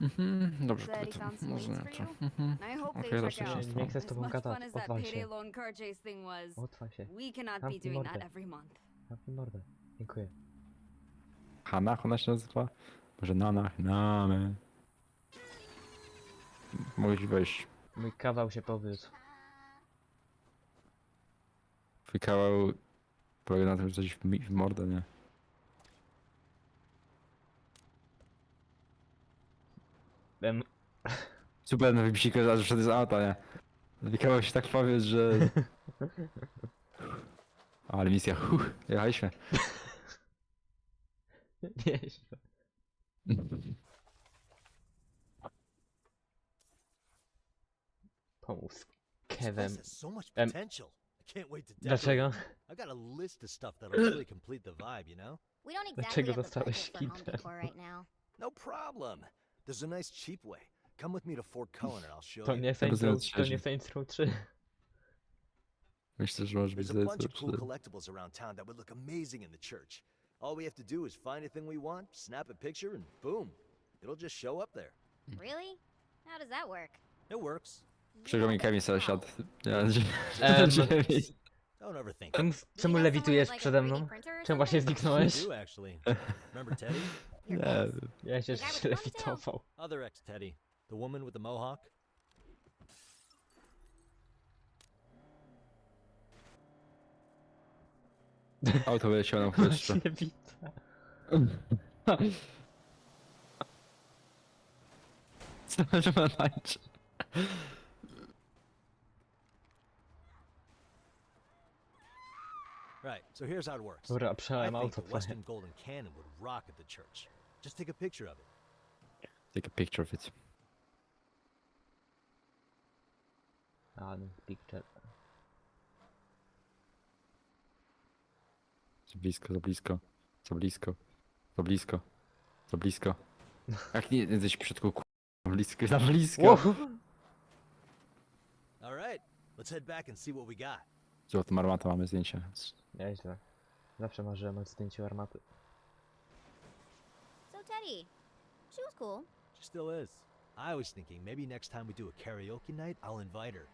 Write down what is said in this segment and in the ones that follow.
Mhm, dobrze, Said he some może leads nie for to. you? Mhm. I hope Okej, they dobrze, check out. się Nie chcę z As tobą much gadać, fun as that odwal się. loan car chase thing was, Otwaj się. we cannot be Zamknij doing that mordę. every month. Zamknij mordę. Dziękuję. Hanach ona się nazywa? Może Nanach? Namy. Mogę ci wejść. Mój kawał się powiódł. Twój kawał polega na tym, że coś w, mi- w mordę, nie? Em, Super, no wypsik że wszedł z auta, nie? Kawał się tak powiedz, że... Ale misja, huh, jechaliśmy. Nieźle. Pomóż z Kevem. place has so much Em, potential. I can't wait to decorate. Dlaczego? I got a list of stuff that'll really complete the vibe, you know? We don't Dlaczego exactly have the dostałeś budget for home kitę? decor right now. No problem. There's a nice cheap way. Come with me to Fort Cullen and I'll show To you. nie bez Saints Row, to odsiedzi. nie Saints Row 3. Myślę, że może być There's a bunch of cool czy... collectibles around town that would look amazing in the church. All we have to do is find a thing we want, snap a picture, and boom. It'll just show up there. Really? How does that work? It works. Przykro mi, Yeah, Kevin but sobie how? siadł. Ja, Em, Don't overthink Czemu, it. Do you czemu know lewitujesz someone with, przede a mną? 3D printer or Czemu właśnie something? I zniknąłeś? do actually. Remember Teddy? Nie, Ja się The guy with że the. Other ex Teddy. The woman with the mohawk? auto wyleciało nam w powietrze. Lewita. Co że ma tańczy? Right, so here's how it works. Dobra, I przełałem think auto the trochę. Western Golden Cannon would rock at the church. Just take a picture of it. Take a picture of it. A, no, picture. Za blisko, za blisko. Za blisko. Za blisko. Za blisko. Jak nie jesteś w środku, ku... Za blisko, za blisko. All right, let's head back and see what we got. Złotą armatą mamy zdjęcie. Nieźle. Zawsze marzyłem o zdjęciu armaty. Teddy, she was cool. She still is. I was thinking maybe next time we do a karaoke night, I'll invite her.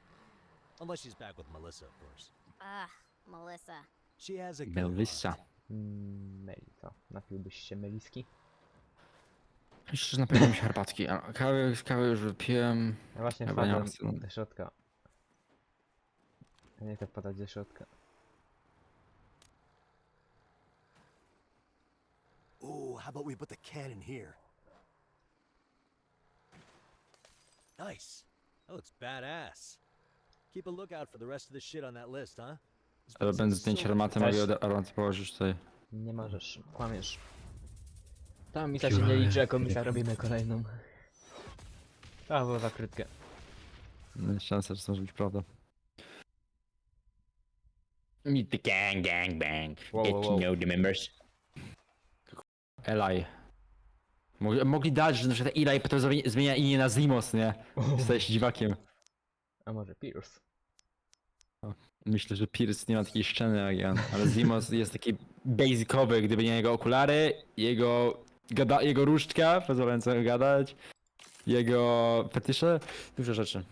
Unless she's back with Melissa, of course. Ugh, Melissa. She has a good Melissa. heart. Mm, Melisa. Napiłbyś się meliski? Myślę, że napiłem się herbatki. a Kawę, kawę już wypiłem. Ja właśnie Chyba nie do środka. Ja nie chcę wpadać do środka. Ooh, how about we put the cannon here? Nice. That looks badass. Keep a lookout for the rest of the shit on that list, huh? Ale będę zdjęcie armaty, Też. mogę od armaty położyć tutaj. Nie możesz, kłamiesz. Ta się nie liczy, jako misa robimy kolejną. A, było za krótkie. No, Jest szansa, że to może być prawda. Meet the gang, gang, bang. Get to know the members. Eli. Mogli, mogli dać, że na przykład Eli potem zmienia- zmienia imię na Zimos, nie? Staje się dziwakiem. A może Pierce? Myślę, że Pierce nie ma takiej szczeny jak Jan, ale Zimos jest taki basicowy, gdyby nie jego okulary, jego, gada, jego różdżka pozwalająca gadać, jego fetysze, dużo rzeczy.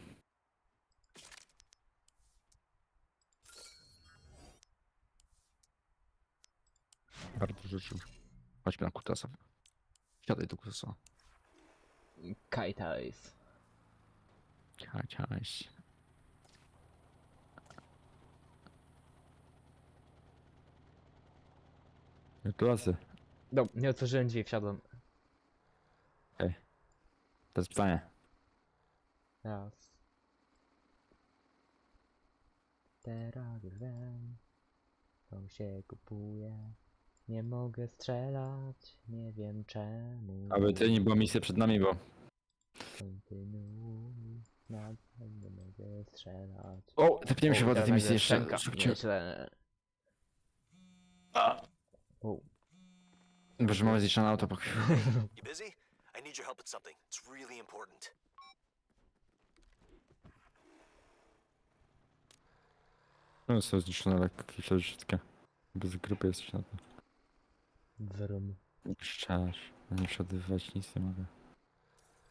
Bardzo dużo rzeczy. Chodźmy na kutasa. Siadaj do kutasa. Chodź, chodź. Gratulacje. No, nie otworzyłem drzwi, wsiadłem. To jest pytanie. Raz. Teraz wiem, to się kupuje. Nie mogę strzelać, nie wiem czemu. Aby ty nie było misji przed nami, bo... Kontynuuj, nadal nie mogę strzelać. O, tepniemy się O, w teraz tej misji jeszcze. Szybciej. Nieźle. O, Boże, mamy zniszczone auto. pok- You busy? I need your help with something. It's really important. No, są zniszczone lekkie wszystkie. Bez grupy jesteś na to. Wrum. Szczerze. Nie przeładowywać nic nie mogę.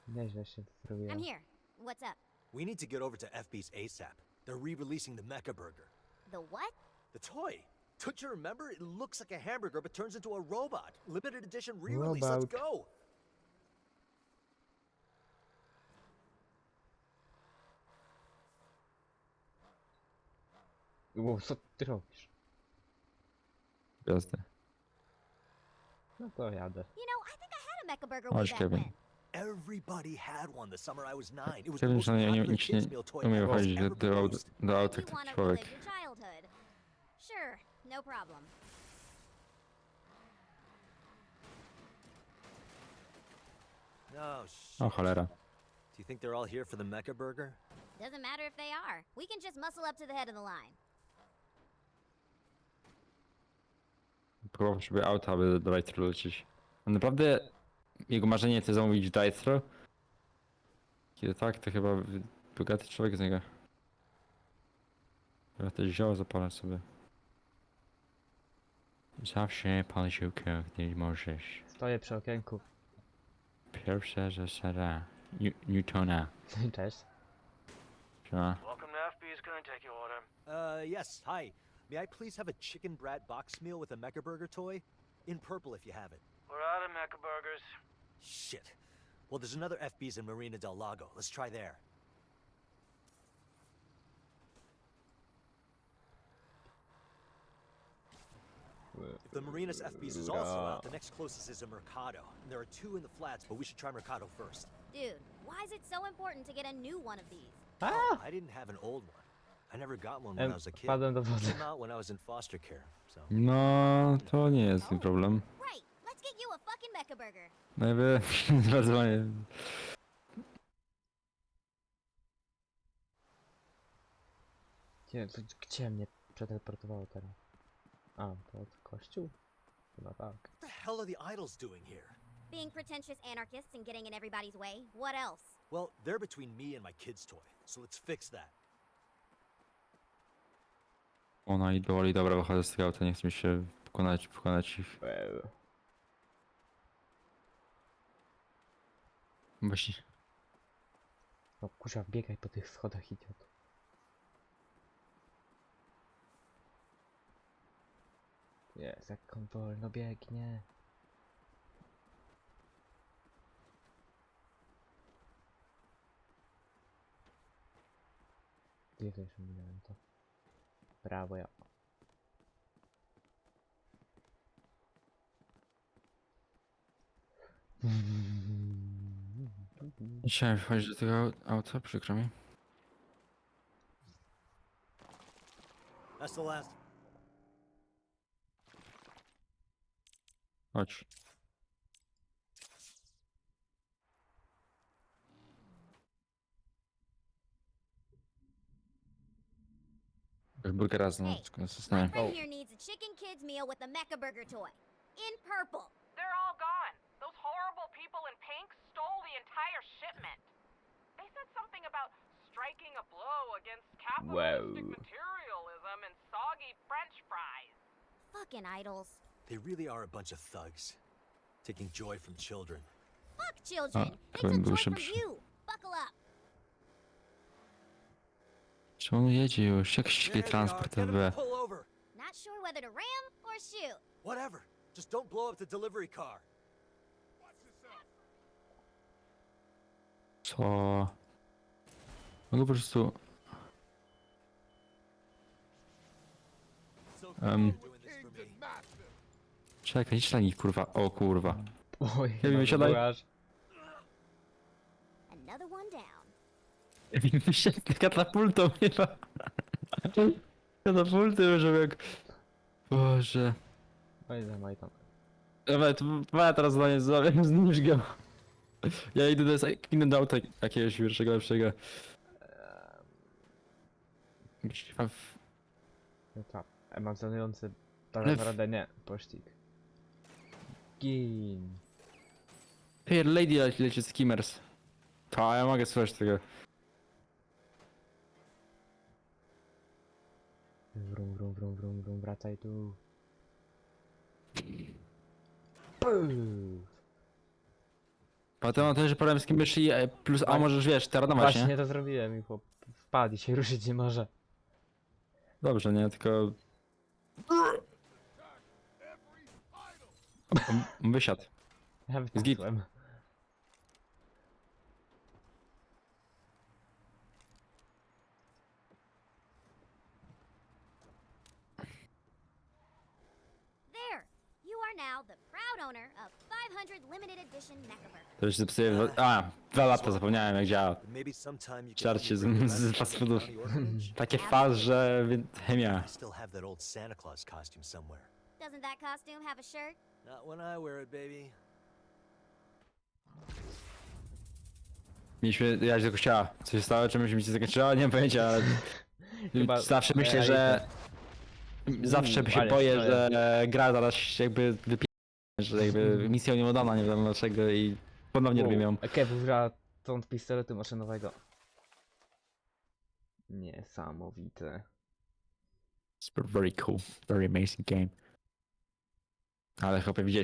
Nieźle się zrobiło. I'm here. What's up? We need to get over to FB's ASAP. They're re-releasing the Mecha Burger. The what? The toy. Don't you remember? It looks like a hamburger but turns into a robot. Limited edition re-release. Let's Robot. go. Ło, co ty robisz? Gwiazdy. No to jadę. You know, I think I had a mecha burger way Chodź, back Kevin. when. Everybody had one the summer I was nine. It was the Kevin, most że nie, nie, popular nikt nie kids meal toy umie ever wchodzić do, ever do, aut- produced. do auta You jak want taki to relive człowiek. your childhood. Sure, no problem. Oh shit. O cholera. Do you think they're all here for the Mecha Burger? Doesn't matter if they are. We can just muscle up to the head of the line. Próbował, żeby auta, aby do Lightro lecieć. A naprawdę jego marzenie to zamówić Lightro? Kiedy tak, to chyba bogaty człowiek z niego. Dobra, to zioło zapalę sobie. Zawsze pal ziółkę, gdy możesz. Stoję przy okienku. Pierwsza zasada New- Newtona. Cześć. Siema. Welcome to FB's. Can I take your order? Uh, yes. Hi. May I please have a chicken brat box meal with a Mecha Burger toy? In purple, if you have it. We're out of mecha burgers. Shit. Well, there's another FB's in Marina del Lago. Let's try there. If the Marinas FB's is also out, the next closest is a Mercado. And there are two in the flats, but we should try Mercado first. Dude, why is it so important to get a new one of these? Oh, ah! I didn't have an old one. I never got one when I was a kid. wpadłem do wody. Came out when I was in foster care. So No, to nie jest ten problem. Right, let's get you a fucking mecha burger. Najwy... Zadzwonię. Gdzie, to, gdzie mnie przeteleportowało teraz? A, to od kościół? Chyba tak. what the hell are the idols doing here? Being pretentious anarchists and getting in everybody's way? What else? Well, they're between me and my kid's toy, so let's fix that. Ona idoli, dobra, wychodzę z tego auta, nie chcę mi się pokonać, pokonać ich. Właśnie. No kurwa, biegaj po tych schodach, idiot. Jest, jak on wolno biegnie. Biegaj, że minąłem to. Brawo, ja. Nie chciałem wchodzić do tego au- auta, przykro mi. That's the last. Chodź. Już burgera znowu, Hey, tylko My zasnąłem. friend here needs a chicken kids meal with a mecha burger toy. In purple. They're all gone. Those horrible people in pink stole the entire shipment. They said something about striking a blow against capitalistic Whoa. materialism and soggy french fries. Fucking idols. They really are a bunch of thugs, taking joy from children. Fuck children. they Kevin took był joy from you. Czy on jedzie już? Jakiś are. transport LB. to pull over. Not sure whether to ram or shoot. Whatever. Just don't blow up the delivery car. Co? Mogę po prostu... Um. Czekaj, nich, kurwa. O kurwa. Oj, wysiadaj. wybyłaś. Another Wysiadł katapultą, chyba. Katapulty, żeby jak... Boże. Oj, za maj tam. Dobra, to ma teraz zdanie, zniszcz go. Ja idę do, idę do auta jakiegoś pierwszego, lepszego. Jakiś chyba w- No tak, emocjonujący Ale tak w- naprawdę nie, pościg. Gin. Here, lady leci, leci skimmers. To, ja mogę słuchać tego. Wrum, wrum, wrum, wrum, wrum, wracaj tu. Puf. Potem mam też problem z kim myszy e, plus A możesz, wiesz, taranować, Właśnie nie? to zrobiłem i chłop wpadł i się ruszyć nie może. Dobrze, nie? Tylko... On Wysiadł. Ja git. To już zepsuję... w- A, dwa lata zapomniałem jak działa. Maybe sometime you Żarcie me z, z fast foodów. Takie że... wy- chemia. I still have that old Santa Claus costume somewhere. Doesn't that costume have a shirt? Not when I wear it, baby. Mieliśmy jechać do kościoła. Co się stało? Czemu się mi się zakończyło? Nie mam pojęcia, ale... Chyba- Zawsze myślę, że... Zawsze się ale boję, że gra zaraz jakby wypie... Że jakby misja nieudana, nie wiadomo dlaczego i ponownie robię ją. Kev używa stąd pistoletu maszynowego. Niesamowite. It's very cool, very amazing game. Ale chyba widziałeś